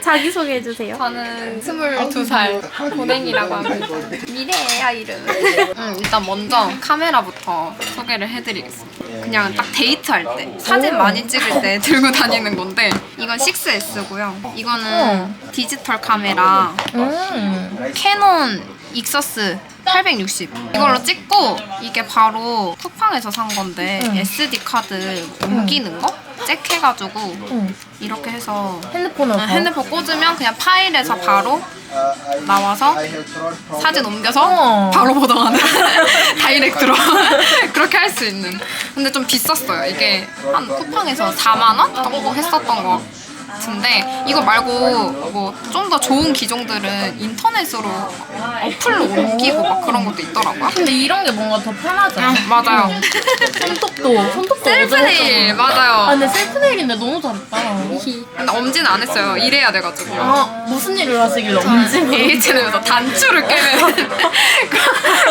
자기 소개 해 주세요. 저는 22살 고냉이라고 합니다. 미래예요, 이름. 음, 일단 먼저 카메라부터 소개를 해드리겠습니다. 그냥 딱 데이트할 때, 사진 많이 찍을 때 들고 다니는 건데, 이건 6S고요. 이거는 디지털 카메라, 음. 캐논 익서스 860 이걸로 찍고 이게 바로 쿠팡에서 산 건데 응. SD 카드 옮기는 거? 잭 해가지고 응. 이렇게 해서 핸드폰으로. 핸드폰 꽂으면 그냥 파일에서 바로 나와서 사진 옮겨서 어. 바로 보정하는 다이렉트로 그렇게 할 수 있는 근데 좀 비쌌어요 이게 한 쿠팡에서 4만 원 정도 했었던 거 같은데 이거 말고 뭐 좀 더 좋은 기종들은 인터넷으로 어플로 옮기고 막 그런 것도 있더라고요 근데 이런 게 뭔가 더 편하죠. 아, 맞아요 응. 손톱도 손톱도 셀프네일 맞아요 아 근데 셀프네일인데 너무 잘했다. 근데 엄지는 안 했어요 일해야 돼가지고 아 무슨 일을 하시길래 엄지로? AHN에서 단추를 깨는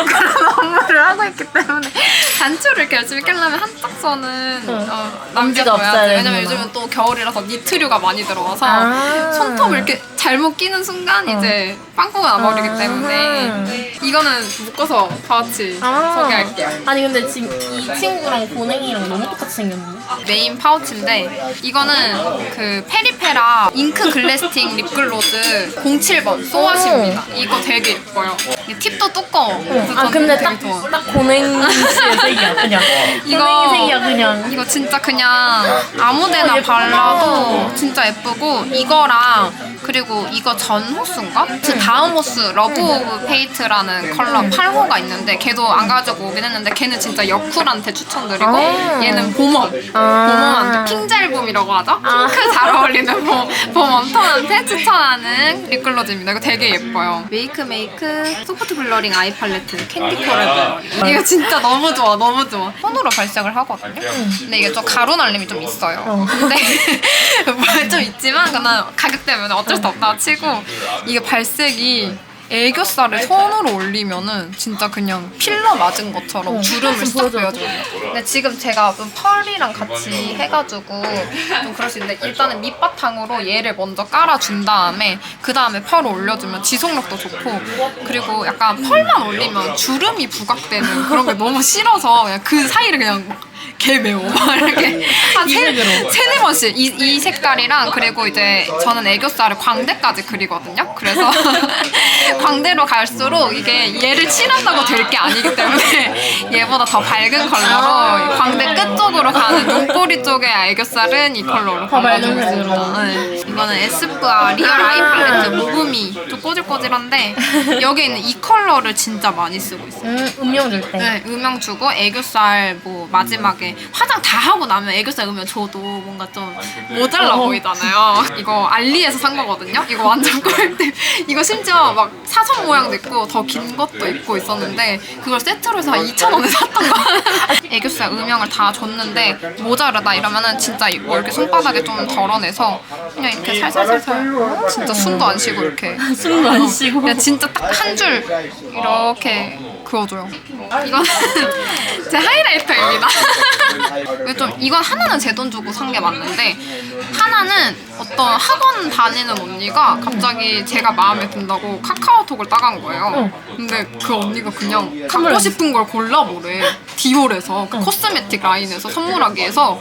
그런 업무를 하고 있기 때문에 단추를 이렇게 열심히 깨려면 한쪽 손은 응. 어, 없어야 남겨둬야지 왜냐면. 요즘은 또 겨울이라서 니트류가 많이 들어와서 아. 손톱을 이렇게 잘못 끼는 순간 어. 이제 빵꾸가 나버리기 아. 때문에 이거는 묶어서 다 같이 아. 소개할게요 아니 근데 지금 이 친구랑 고냉이랑 너무 똑같이 생겼는데. 메인 파우치인데 이거는 그 페리페라 잉크 글래스틱 립글로즈 07번 소아시입니다. 이거 되게 예뻐요. 팁도 두꺼워. 그래서 아 저는 근데 되게 딱, 좋아. 딱 고냉이 씨의 색이야 그냥. 이거- 고냉이 색이야 그냥. 이거 진짜 그냥 아무데나 어. 발라도 진짜 예쁘고 이거랑 그리고 이거 전 호수인가? 그 다음 호수 러브 오브 페이트라는 컬러 8호가 있는데 걔도 안 가지고 오긴 했는데 걔는 진짜 여쿨한테 추천드리고 아. 얘는 봄웜 아. 봄웜한테 핑젤봄이라고 하죠? 아. 핑크 잘 어울리는 봄, 봄웜톤한테 추천하는 립글로즈입니다 이거 되게 예뻐요 메이크 메이크 소프트 블러링 아이 팔레트 캔디 코랄 블러링 이거 진짜 너무 좋아 너무 좋아 손으로 발색을 하거든요 근데 이게 좀 가루 날림이 좀 있어요 어. 근데 뭐좀 있지만 그냥 가격 때문에 어쩔 수 없다 치고 이게 발색이 애교살을 손으로 올리면은 진짜 그냥 필러 맞은 것처럼 어, 주름을 좀싹 보여줘. 보여줘요. 근데 지금 제가 좀 펄이랑 같이 해가지고 좀 그럴 수 있는데 일단은 밑바탕으로 얘를 먼저 깔아준 다음에 그 다음에 펄을 올려주면 지속력도 좋고 그리고 약간 펄만 올리면 주름이 부각되는 그런 게 너무 싫어서 그냥 그 사이를 그냥 막개 매워 막 이렇게 한이 세, 색으로. 세네 번씩 이, 이 색깔이랑 그리고 이제 저는 애교살을 광대까지 그리거든요. 그래서 광대로 갈수록 이게 얘를 칠한다고 될 게 아니기 때문에 얘보다 더 밝은 컬러로 광대 끝 쪽으로 가는 눈꼬리 쪽의 애교살은 이 컬러로 더 밝은 발라주고. 있습니다. 네. 이거는 에스쁘아 리얼 아이 팔레트 모브미 좀 꼬질꼬질한데 여기 있는 이 컬러를 진짜 많이 쓰고 있어요. 음 음영 줄 때. 네, 음영 주고 애교살 뭐 마지막 에 화장 다 하고 나면 애교살 음영 줘도 뭔가 좀 모자라 어. 보이잖아요. 이거 알리에서 산 거거든요. 이거 완전 꿀팁. 이거 심지어 막 사선 모양도 있고 더 긴 것도 입고 있었는데 그걸 세트로 해서 한 2,000원에 샀던 거. 애교살 음영을 다 줬는데 모자르다 이러면은 진짜 이거 이렇게 손바닥에 좀 덜어내서 그냥 이렇게 살살살살 진짜 숨도 안 쉬고 이렇게 숨도 안 쉬고. 그냥 진짜 딱 한 줄 이렇게 그어줘요. 이건 제 하이라이터입니다. 이거 좀 이건 하나는 제 돈 주고 산 게 맞는데 하나는 어떤 학원 다니는 언니가 갑자기 제가 마음에 든다고 카카오톡을 따간 거예요. 근데 그 언니가 그냥 갖고 싶은 걸 골라보래. 디올에서 그 코스메틱 라인에서 선물하기 위해서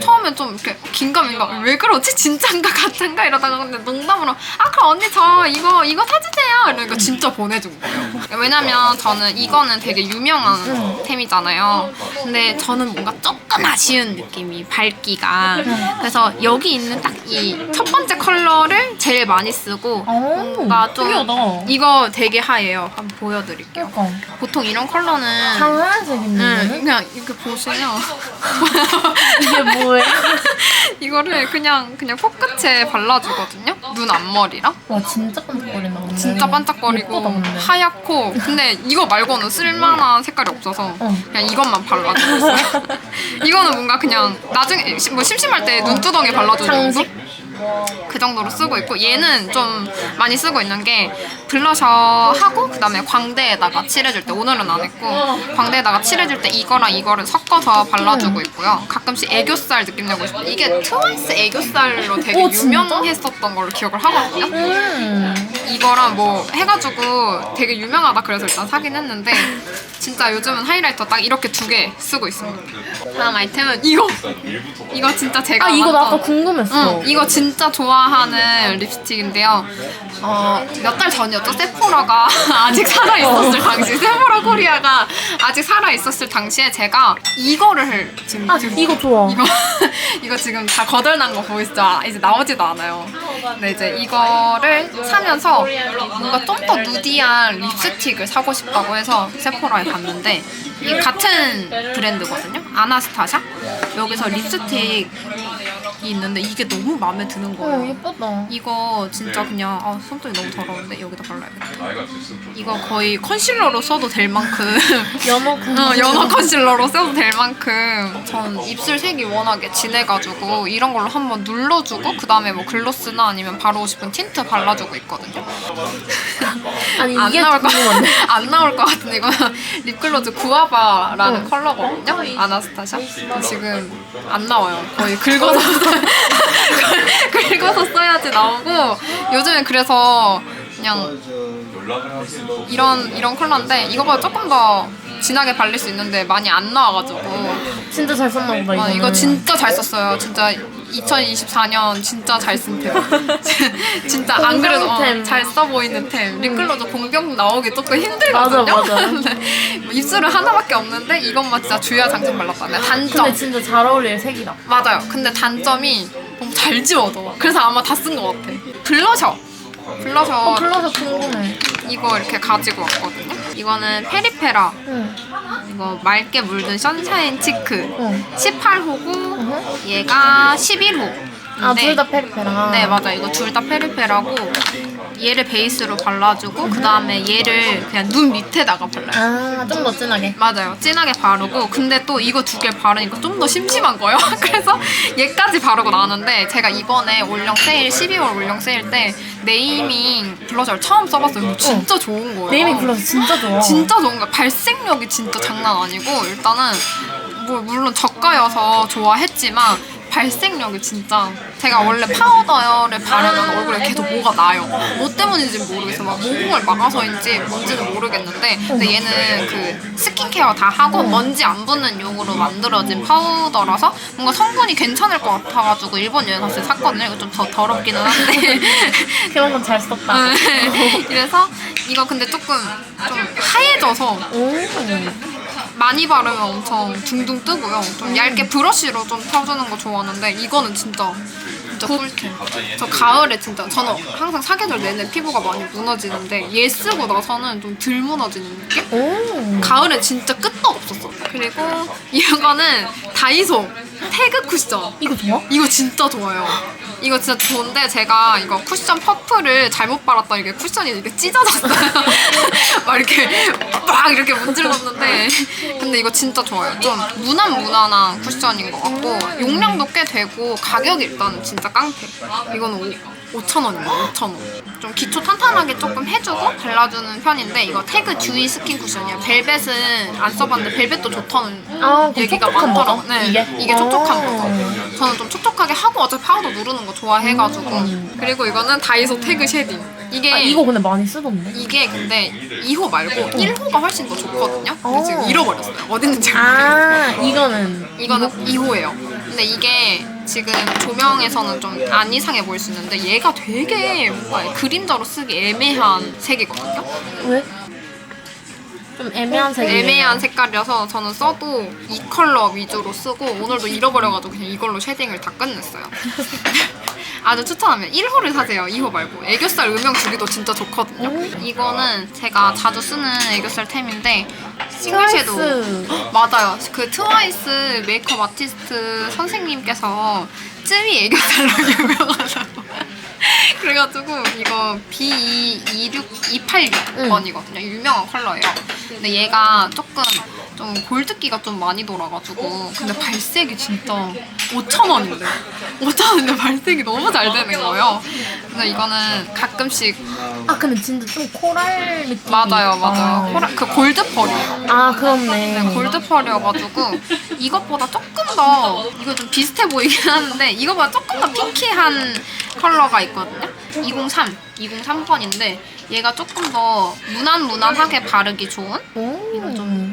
처음에 좀 이렇게 긴가민가 왜 그러지 진짠가 가짠가 이러다가 근데 농담으로 아 그럼 언니 저 이거 이거 사주세요 이러니까 진짜 보내준 거예요 왜냐면 저는 이거는 되게 유명한 템이잖아요 근데 저는 뭔가 조금 아쉬운 느낌이 밝기가 그래서 여기 있는 딱 이 첫 번째 컬러를 제일 많이 쓰고 오, 뭔가 좀 특이하다. 이거 되게 하얘요 한번 보여드릴게요 약간 보통 이런 컬러는 하얀색인데 응, 이거는? 그냥 이렇게 보시면 이게 뭐예요? 이거를 그냥 그냥 코끝에 발라주거든요. 눈 앞머리랑 와 진짜 반짝거린다. 근데. 진짜 반짝거리고 예쁘다 근데. 하얗고 근데 이거 말고 는 쓸만한 색깔이 없어서 응. 그냥 이것만 발라주고 있어요. 이거는 뭔가 그냥 나중에 시- 뭐 심심할 때 눈두덩이 발라주는 정도? 그 정도로 쓰고 있고 얘는 좀 많이 쓰고 있는 게 블러셔 하고 그다음에 광대에다가 칠해줄 때 오늘은 안 했고 광대에다가 칠해줄 때 이거랑 이거를 섞어서 발라주고 있고요. 가끔씩 애교살 느낌 내고 싶어. 이게 트와이스 애교살로 되게? 유명했었던 걸로 기억을 하거든요. 음. 이거랑 뭐 해가지고 되게 유명하다 그래서 일단 사긴 했는데 진짜 요즘은 하이라이터 딱 이렇게 두 개 쓰고 있습니다. 다음 아이템은 이거. 이거 진짜 제가 아 이거 나 아까 완전- 궁금했어. 응, 이거 진짜 좋아하는 립스틱인데요. 어, 몇 달 전이었죠. 세포라가 아직 살아 있었을 당시, 세포라 코리아가 아직 살아 있었을 당시에 제가 이거를 지금 아 들고 이거 좋아. 이거 이거 지금 다 거덜난 거 보이시죠? 아, 이제 나오지도 않아요. 근데 이제 이거를 사면서 뭔가 좀 더 누디한 립스틱을 사고 싶다고 해서 세포라에 갔는데 이 같은 브랜드거든요. 아나스타샤. 여기서 립스틱이 있는데 이게 너무 마음에 드는 어 거예요. 예쁘다. 이거 진짜 그냥 아, 손톱이 너무 더러운데 여기다 발라야겠다. 이거 거의 컨실러로 써도 될 만큼 연어 어, 연어 컨실러로 써도 될 만큼 전 입술 색이 워낙에 진해가지고 이런 걸로 한번 눌러주고 그 다음에 뭐 글로스나 아니면 바르고 싶은 틴트 발라주고 있거든요. 아니 안 이게 나올 거 궁금한데. 안 나올 것 같은데 이거 립글로즈 구아바라는 응. 컬러거든요. 아나스타샤. 지금 안 나와요. 거의 긁어서 긁어서 써야지 나오고 요즘엔 그래서 그냥 이런 이런 컬러인데 이거보다 조금 더 진하게 발릴 수 있는데 많이 안 나와가지고 진짜 잘 썼나 보다 이거. 아, 이거 진짜 잘 썼어요. 진짜 2024년 진짜 잘 쓴 템. 진짜 안 그래도 어, 공병템. 잘써 보이는 템. 립글로즈 공병 나오기 조금 힘들거든요. 맞아, 맞아. 근데 뭐 입술은 하나밖에 없는데 이것만 진짜 주야 장점 발랐다. 근데 단점. 근데 진짜 잘 어울릴 색이다. 맞아요. 근데 단점이 너무 잘 지워져. 그래서 아마 다 쓴 것 같아. 블러셔. 블러셔 어 블러셔 궁금해. 이거 이렇게 가지고 왔거든요. 이거는 페리페라. 응. 이거 맑게 물든 선샤인 치크. 응. 18호고 어허. 얘가 11호. 아 둘 다 페리페라. 네 맞아 이거 둘 다 페리페라고 얘를 베이스로 발라주고 그 다음에 얘를 그냥 눈 밑에다가 발라요. 아 좀 더 진하게. 맞아요 진하게 바르고 근데 또 이거 두 개 바르니까 좀 더 심심한 거예요. 그래서 얘까지 바르고 나왔는데 제가 이번에 올영 세일 12월 올영 세일 때 네이밍 블러셔를 처음 써봤어요. 이거 진짜 좋은 거예요. 네이밍 블러셔 진짜 좋아. 진짜 좋은 거야. 발색력이 진짜 장난 아니고 일단은 뭐 물론 저가여서 좋아했지만 발색력이 진짜 제가 원래 파우더를 바르면 얼굴에 계속 뭐가 나요. 뭐 때문인지 모르겠어. 막 모공을 막아서인지 뭔지는 모르겠는데 근데 얘는 그 스킨케어 다 하고 먼지 안 붙는 용으로 만들어진 파우더라서 뭔가 성분이 괜찮을 것 같아가지고 일본 여행 갔을 때 샀거든요. 이거 좀 더 더럽기는 한데 그만큼 잘 썼다. 네. 그래서 이거 근데 조금 좀 하얘져서 오. 많이 바르면 엄청 둥둥 뜨고요. 좀 얇게 브러쉬로 좀 펴주는 거 좋아하는데 이거는 진짜 진짜 꿀템. 저 가을에 진짜 저는 항상 사계절 내내 피부가 많이 무너지는데 얘 쓰고 나서는 좀 덜 무너지는 느낌? 오. 가을에 진짜 끄떡 없었어. 그리고 이거는 다이소 태그 쿠션. 이거 좋아? 이거 진짜 좋아요. 이거 진짜 좋은데 제가 이거 쿠션 퍼프를 잘못 발랐다 이게 쿠션이 이렇게 찢어졌어요. 막 이렇게 막 이렇게 문질렀는데 근데 이거 진짜 좋아요. 좀 무난 무난한 쿠션인 것 같고 용량도 꽤 되고 가격이 일단 진짜 깡패. 이거는 5천 원이에요. 5천 원. 좀 기초 탄탄하게 조금 해주고 발라주는 편인데 이거 태그 듀이 스킨 쿠션이에요. 벨벳은 안 써봤는데 벨벳도 좋다는 아, 그럼 얘기가 촉촉한 많더라고. 거죠? 네, 이게? 이게 촉촉한 오. 거죠. 저는 좀 촉촉하게 하고 어차피 파우더 누르는 거 좋아해가지고 그리고 이거는 다이소 태그 쉐딩 이게 아 이거 근데 많이 쓰던데. 이게 근데 2호 말고 1호가 훨씬 더 좋거든요. 근데 오. 지금 잃어버렸어요. 어딨는지 모르겠어요. 아 이거는 이거는 2호예요. 근데 이게 지금 조명에서는 좀 안 이상해 보일 수 있는데 얘가 되게 뭔가 그림자로 쓰기 애매한 색이거든요. 왜? 좀 애매한 색이. 애매한 색깔이라서 저는 써도 이 컬러 위주로 쓰고 오늘도 잃어버려가지고 그냥 이걸로 쉐딩을 다 끝냈어요. 아주 추천합니다. 1호를 사세요. 2호 말고. 애교살 음영 주기도 진짜 좋거든요. 이거는 제가 자주 쓰는 애교살 템인데 싱글 섀도우. 트와이스. 맞아요. 그 트와이스 메이크업 아티스트 선생님께서 쯔위 애교살로 유명하다고. 그래가지고 이거 B226 286번이거든요. 유명한 컬러예요. 근데 얘가 조금 좀좀 골드기가 좀 많이 돌아가지고 근데 발색이 진짜 5천 원인데 5천 원인데 발색이 너무 잘 되는 거예요. 그래서 이거는 가끔씩 아 근데 진짜 좀 코랄 느낌. 맞아요, 맞아요. 코라- 그 골드 펄이에요. 아 그렇네. 골드 펄이어가지고 이것보다 조금 더 이거 좀 비슷해 보이긴 하는데 이거보다 조금 더 핑키한 컬러가 있거든요. 203, 203번인데 얘가 조금 더 무난무난하게 바르기 좋은 오. 이거 좀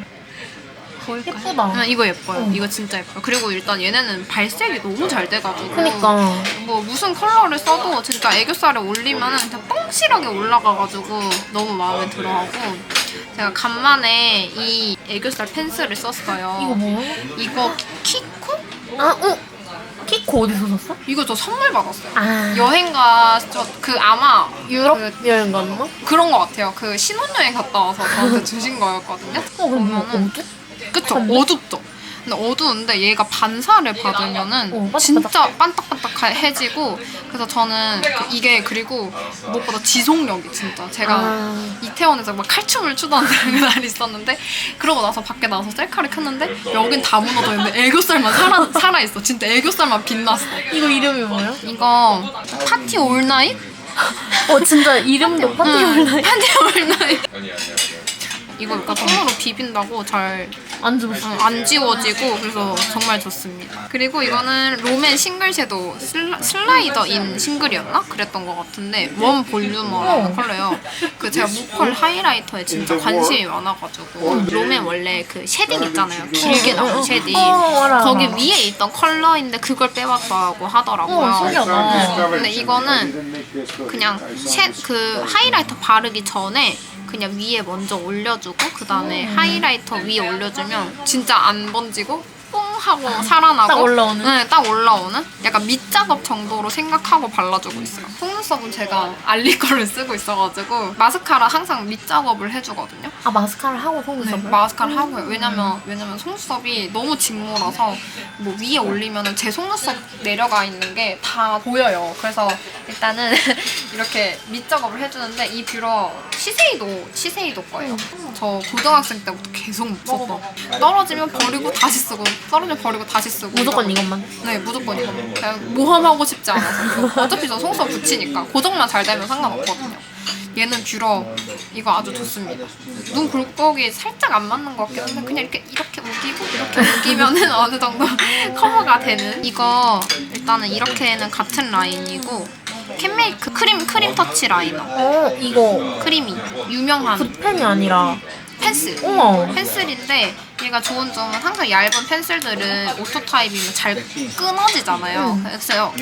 보일까요? 예쁘다. 응, 이거 예뻐요. 응. 이거 진짜 예뻐요. 그리고 일단 얘네는 발색이 너무 잘 돼가지고 그니까. 뭐 무슨 컬러를 써도 진짜 애교살에 올리면은 그냥 뻥실하게 올라가가지고 너무 마음에 들어하고 제가 간만에 이 애교살 펜슬을 썼어요. 이거 뭐야? 이거 키코? 아 어. 키코 어디서 샀어? 이거 저 선물 받았어요. 아 여행가 저 그 아마 유럽 그- 여행 갔나? 어 그런 것 같아요. 그 신혼여행 갔다 와서 저한테 주신 거였거든요. 근데 뭐 보면은 어디? 그쵸 반대? 어둡죠. 근데 어두운데 얘가 반사를 받으면은 어, 반짝반짝. 진짜 반딱반딱해지고 그래서 저는 그 이게 그리고 무엇보다 지속력이 진짜 제가 아. 이태원에서 막 칼춤을 추던 그날이 있었는데 그러고 나서 밖에 나가서 셀카를 켰는데 여긴 다 무너져 있는데 애교살만 살아 살아 있어. 진짜 애교살만 빛났어. 이거 이름이 뭐예요? 이거 파티 올나잇? 어 진짜 이름도 파티 올라이 파티 올나잇. 이거 약간 손으로 비빈다고 잘 안. 어, 안 지워지고 그래서 정말 좋습니다. 그리고 이거는 롬앤 싱글 섀도우 슬라, 슬라이더인 싱글이었나? 그랬던 것 같은데 원 볼륨어라는 어. 컬러예요. 그 제가 무컬 하이라이터에 진짜 관심이 많아가지고 롬앤 원래 그 쉐딩 있잖아요. 길게 나온 쉐딩. 어, 거기. 위에 있던 컬러인데 그걸 빼왔다고 하더라고요. 어, 신기하다. 근데 이거는 그냥 쉐, 그 하이라이터 바르기 전에 그냥 위에 먼저 올려주고 그 다음에 음. 하이라이터 위에 올려주면 진짜 안 번지고 뽕 하고 살아나고 딱 올라오는? 네, 딱 올라오는 약간 밑작업 정도로 생각하고 발라주고 있어요. 속눈썹은 제가 알리 거를 쓰고 있어가지고 마스카라 항상 밑작업을 해주거든요. 아 마스카라 하고 네, 속눈썹을? 마스카라 하고요. 왜냐면 왜냐면 속눈썹이 너무 직물어서 뭐 위에 올리면은 제 속눈썹 내려가 있는 게 다 보여요. 그래서 일단은 이렇게 밑작업을 해주는데 이 뷰러 시세이도 시세이도 거예요. 저 고등학생 때부터 계속 썼던. 떨어지면 버리고 다시 쓰고 떨어지면 버리고 다시 쓰고. 무조건. 이것만. 네, 무조건 이거만. 그냥 모험하고 싶지 않아서. 어차피 저 속눈썹 붙이니까 고정만 잘 되면 상관없거든요. 얘는 뷰러 이거 아주 좋습니다. 눈 굴곡이 살짝 안 맞는 것 같긴 한데 그냥 이렇게 이렇게 우기고 이렇게 우기면은 어느 정도 커버가 되는. 이거 일단은 이렇게는 같은 라인이고 캔메이크 크림 크림 터치 라이너 어 이거 크림이 유명한 붓펜이 아니라 펜슬. 우와 펜슬인데 얘가 좋은 점은 항상 얇은 펜슬들은 오토 타입이면 잘 끊어지잖아요. 그래서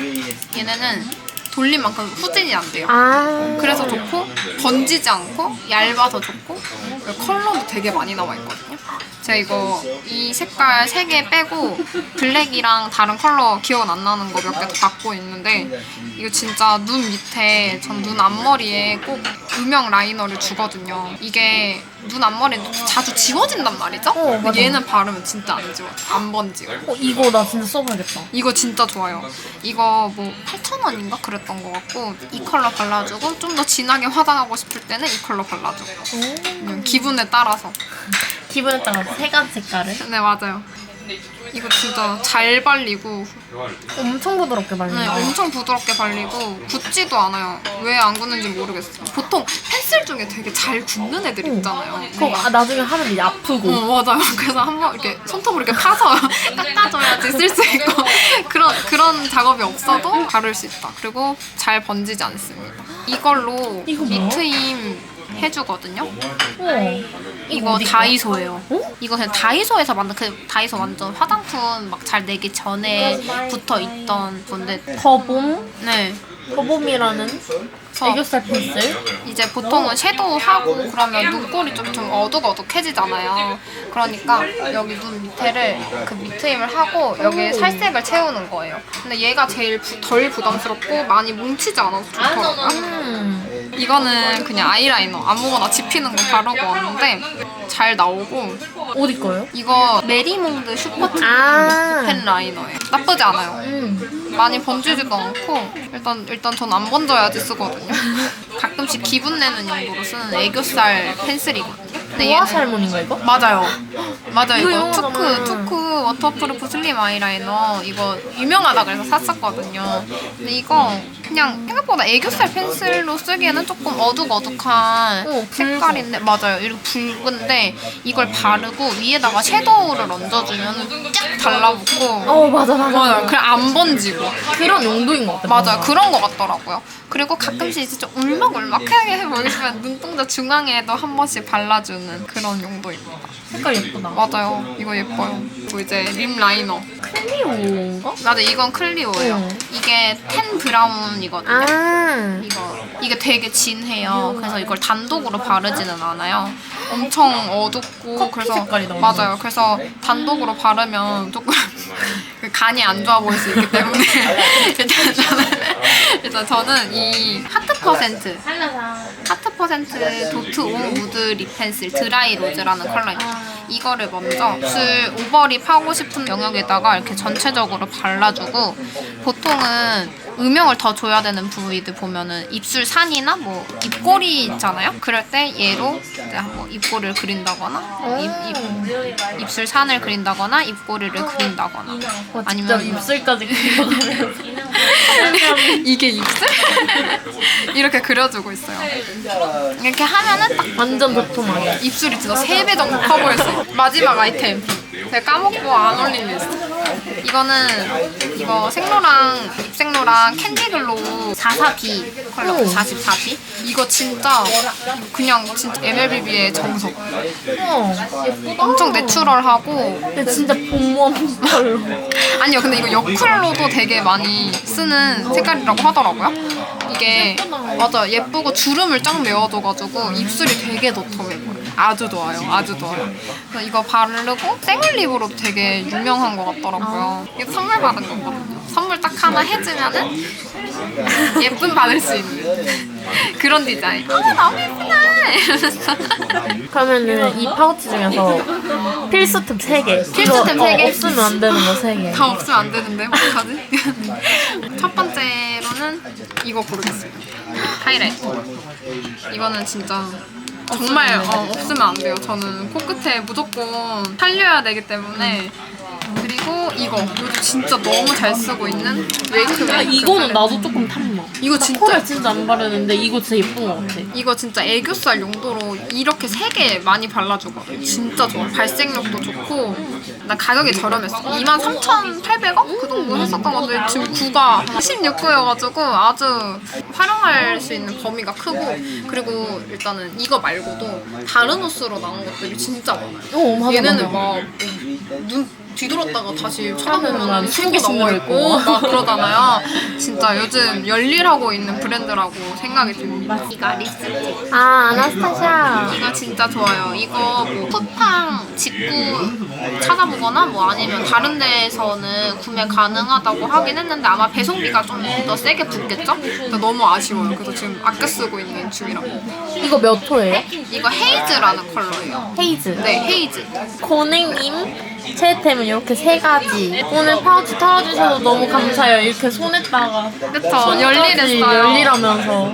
얘네는 돌린 만큼 후진이 안 돼요. 아 그래서 좋고 번지지 않고 얇아서 좋고 그리고 컬러도 되게 많이 나와 있거든요. 제가 이거 이 색깔 3개 빼고 블랙이랑 다른 컬러 기억은 안 나는 거 몇개 갖고 있는데 이거 진짜 눈 밑에 전 눈 앞머리에 꼭 음영 라이너를 주거든요. 이게 눈 앞머리 자주 지워진단 말이죠? 어, 근데 맞아. 얘는 바르면 진짜 안 지워, 안 번지고. 어, 이거 나 진짜 써봐야겠다 이거 진짜 좋아요. 이거 뭐 8,000원인가 그랬던 것 같고 이 컬러 발라주고 좀 더 진하게 화장하고 싶을 때는 이 컬러 발라주고 그냥 기분에 따라서. 기분에 따라 세 가지 색깔을 네 맞아요. 이거 진짜 잘 발리고 엄청 부드럽게 발린다 네, 엄청 부드럽게 발리고 굳지도 않아요. 왜 안 굳는지 모르겠어요. 보통 펜슬 중에 되게 잘 굳는 애들 있잖아요. 그거 아, 나중에 하면 이제 아프고 어 맞아요. 그래서 한번 이렇게 손톱으로 이렇게 파서 깎아줘야지 쓸 수 있고 그런 그런 작업이 없어도 바를 수 있다. 그리고 잘 번지지 않습니다. 이걸로 이거 뭐야? 밑트임 해주거든요. 어. 이거? 다이소예요. 어? 이거 그냥 다이소에서 만든 그 다이소 완전 화장품 막 잘 내기 전에 붙어 있던 건데 더봄 네. 더봄이라는 저 애교살 펜슬 이제 보통은 섀도우 하고 그러면 눈꼬리 좀, 좀 어둑어둑해지잖아요. 그러니까 여기 눈 밑에를 그 밑트임을 하고 여기 살색을 채우는 거예요. 근데 얘가 제일 부- 덜 부담스럽고 많이 뭉치지 않아서 좋더라고요. 음. 이거는 그냥 아이라이너 아무거나 집히는 거 바르고 왔는데 잘 나오고 어디 거예요? 이거 메리몽드 슈퍼트 아. 펜 라이너예요. 나쁘지 않아요. 음. 많이 번지지도 않고 일단 일단 전 안 번져야지 쓰거든요. 가끔씩 기분 내는 용도로 쓰는 애교살 펜슬이거든요. 근데 얘는 살몬인가 이거? 맞아요. 맞아 이거 이거. 투크 투크 워터프루프 슬림 아이라이너 이거 유명하다 그래서 샀었거든요. 근데 이거 그냥 생각보다 애교살 펜슬로 쓰기에는 조금 어둑어둑한 어, 붉어. 색깔인데 맞아요. 이렇게 붉은데 이걸 바르고 위에다가 섀도우를 얹어주면 쫙 달라붙고 어 맞아 맞아. 맞아요. 그냥 안 번지고 그런 용도인 것 같아. 맞아요. 그런 거 같더라고요. 그리고 가끔씩 이제 좀 울먹울먹하게 보이시면 눈동자 중앙에도 한 번씩 발라주는 그런 용도입니다. 색깔 예쁘다. 맞아요. 이거 예뻐요. 그리고 이제 립 라이너. 클리오인가? 맞아, 이건 클리오예요. 응. 이게 텐 브라운이거든요. 아. 이거 이게 되게 진해요. 그래서 이걸 단독으로 바르지는 않아요. 엄청 어둡고 커피 그래서 색깔이 나오네. 맞아요. 그래서 단독으로 바르면 조금 그 간이 안 좋아 보일 수 있기 때문에 일단 저는 일단 저는 이 하트 퍼센트 하트 퍼센트 도트 온 우드 립 펜슬 드라이 로즈라는 컬러입니다. 이거를 먼저 입술 오버립 하고 싶은 영역에다가 이렇게 전체적으로 발라주고 보통은 음영을 더 줘야 되는 부위들 보면은 입술 산이나 뭐 입꼬리 있잖아요. 그럴 때 얘로 이제 뭐 입꼬리를 그린다거나 입, 입, 입 술 산을 그린다거나 입꼬리를 그린다거나 와, 직접 아니면 입술까지 그려가면서. 이게 입술? 이렇게 그려주고 있어요. 이렇게 하면은 딱 완전 도톰하게. 입술이 진짜 3배 정도 커 있어요. 마지막 아이템. 제가 까먹고 안 올린 리스트. 이거는 이거 생로랑 립생로랑 캔디글로우 44B 컬러 오. 44B 이거 진짜 그냥 진짜 MLBB의 정석 어, 예쁘다. 엄청 내추럴하고 근데 진짜 봄웜 컬러. 아니요 근데 이거 여쿨로도 되게 많이 쓰는 색깔이라고 하더라고요 이게 맞아 예쁘고 주름을 쫙 메워줘가지고 입술이 되게 도톰해 보여요 아주 좋아요 아주 좋아요 그래서 이거 바르고 생얼 립으로 되게 유명한 것 같더라고요 이거 선물 받은 거거든요 선물 딱 하나 해주면은 예쁨 받을 수 있는 그런 디자인 어 너무 예쁘다 이러면서 그러면은 이 파우치 중에서 필수템 3개. 필수템 세 개? 없으면 안 되는 거 3개. 다 없으면 안 되는데 어떡하지? 첫 번째로는 이거 고르겠습니다. 하이라이터. 이거는 진짜 정말 어, 없으면 안 돼요. 저는 코끝에 무조건 살려야 되기 때문에 그리고 이거 요즘 진짜 너무 잘 쓰고 있는 웨이크 아, 웨이크. 이거는 나도 조금 탐나. 이거 진짜 코를 진짜 안 바르는데 이거 진짜 예쁜 것 같아. 이거 진짜 애교살 용도로 이렇게 세 개 많이 발라주거든요. 진짜 좋아. 발색력도 좋고 나 가격이 저렴했어. 23,800원? 그 정도 했었던 건데 지금 구가 16구여가지고 아주 활용할 수 있는 범위가 크고 그리고 일단은 이거 말고도 다른 옷으로 나온 것들이 진짜 많아요. 어, 맞아, 얘네는 맞아. 막눈 뒤돌았다가 다시 막 쳐다보면 숨기 색이 나와 있고. 막 그러잖아요. 진짜 요즘 열일하고 있는 브랜드라고 생각이 듭니다. 이가 립스틱. 아, 아나스타샤. 이거 진짜 좋아요. 이거 뭐 쿠팡 직구 찾아보거나 뭐 아니면 다른 데에서는 구매 가능하다고 하긴 했는데 아마 배송비가 좀 더 세게 붙겠죠? 근데 너무 아쉬워요. 그래서 지금 아껴 쓰고 있는 중이라고. 이거 몇 호예요? 이거 헤이즈라는 컬러예요. 헤이즈. 네, 헤이즈. 고냉님 최애템은 이렇게 세 가지. 오늘 파우치 털어주셔서 너무 감사해요. 이렇게 손에다가 그쵸, 열일했어요. 열일하면서.